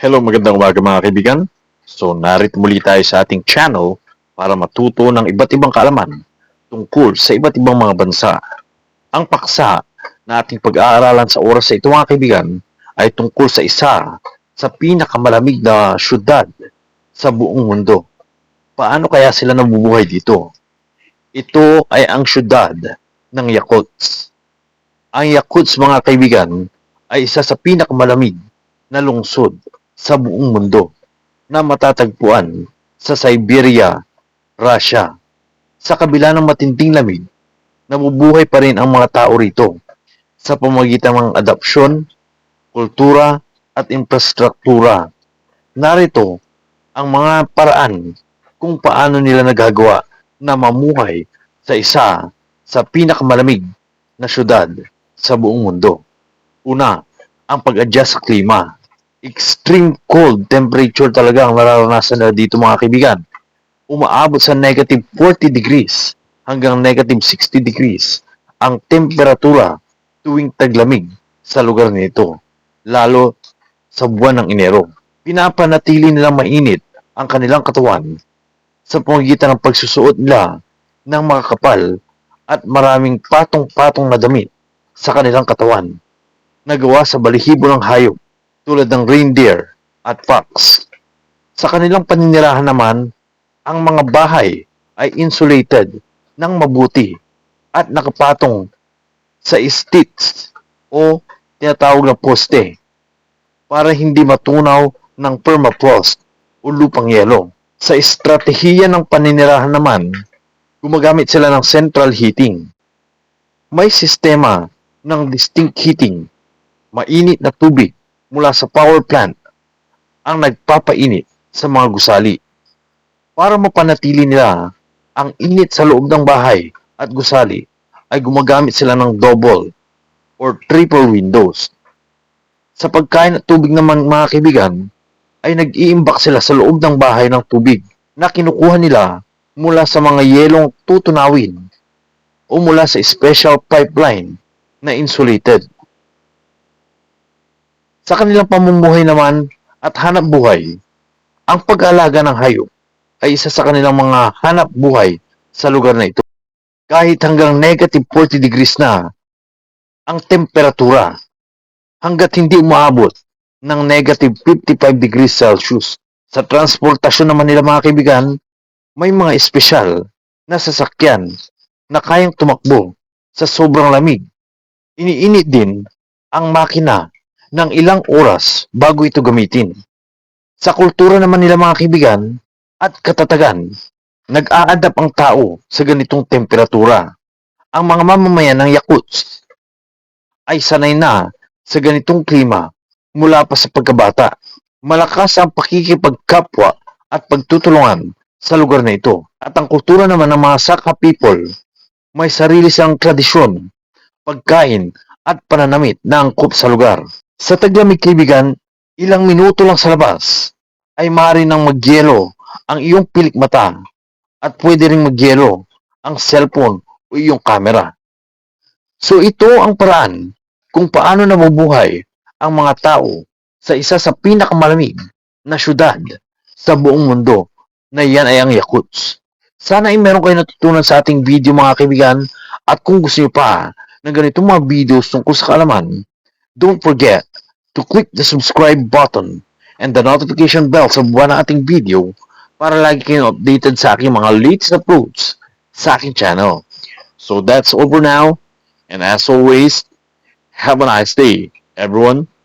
Hello, magandang umaga mga kaibigan. So, narito muli tayo sa ating channel para matuto ng iba't ibang kaalaman tungkol sa iba't ibang mga bansa. Ang paksa na ating pag-aaralan sa oras sa ito mga kaibigan ay tungkol sa isa sa pinakamalamig na syudad sa buong mundo. Paano kaya sila nabubuhay dito? Ito ay ang syudad ng Yakuts. Ang Yakuts mga kaibigan ay isa sa pinakamalamig na lungsod sa buong mundo na matatagpuan sa Siberia, Russia. Sa kabila ng matinding lamig, nabubuhay pa rin ang mga tao rito sa pamagitan ng adopsyon, kultura at infrastruktura. Narito ang mga paraan kung paano nila nagagawa na mamuhay sa isa sa pinakamalamig na syudad sa buong mundo. Una, ang pag-adjust sa klima extreme cold temperature talaga ang nararanasan na dito mga kaibigan. Umaabot sa negative 40 degrees hanggang negative 60 degrees ang temperatura tuwing taglamig sa lugar nito, lalo sa buwan ng Enero. Pinapanatili nilang mainit ang kanilang katawan sa pamagitan ng pagsusuot nila ng mga kapal at maraming patong-patong na damit sa kanilang katawan na gawa sa balihibo ng hayop tulad ng reindeer at fox. Sa kanilang paninirahan naman, ang mga bahay ay insulated ng mabuti at nakapatong sa sticks o tinatawag na poste para hindi matunaw ng permafrost o lupang yelo. Sa estratehiya ng paninirahan naman, gumagamit sila ng central heating. May sistema ng distinct heating, mainit na tubig mula sa power plant ang nagpapainit sa mga gusali. Para mapanatili nila ang init sa loob ng bahay at gusali, ay gumagamit sila ng double or triple windows. Sa pagkain at tubig naman mga kaibigan, ay nag-iimbak sila sa loob ng bahay ng tubig na kinukuha nila mula sa mga yelong tutunawin o mula sa special pipeline na insulated. Sa kanilang pamumuhay naman at hanap buhay, ang pag-alaga ng hayop ay isa sa kanilang mga hanap buhay sa lugar na ito. Kahit hanggang negative 40 degrees na ang temperatura hanggat hindi umaabot ng negative 55 degrees Celsius. Sa transportasyon naman nila mga kaibigan, may mga espesyal na sasakyan na kayang tumakbo sa sobrang lamig. Iniinit din ang makina ng ilang oras bago ito gamitin. Sa kultura naman nila mga kaibigan at katatagan, nag-a-adapt ang tao sa ganitong temperatura. Ang mga mamamayan ng Yakuts ay sanay na sa ganitong klima mula pa sa pagkabata. Malakas ang pakikipagkapwa at pagtutulungan sa lugar na ito. At ang kultura naman ng mga Saka people, may sarili silang tradisyon, pagkain at pananamit na angkop sa lugar. Sa taglamig kaibigan, ilang minuto lang sa labas ay maaari nang magyelo ang iyong pilik mata at pwede ring magyelo ang cellphone o iyong camera. So ito ang paraan kung paano nabubuhay ang mga tao sa isa sa pinakamalamig na syudad sa buong mundo na yan ay ang Yakuts. Sana ay meron kayo natutunan sa ating video mga kaibigan at kung gusto niyo pa ng ganitong mga videos tungkol sa kaalaman, don't forget to click the subscribe button and the notification bell sa buwan ng ating video para lagi kayong updated sa aking mga latest uploads sa aking channel. So that's over now, and as always, have a nice day, everyone.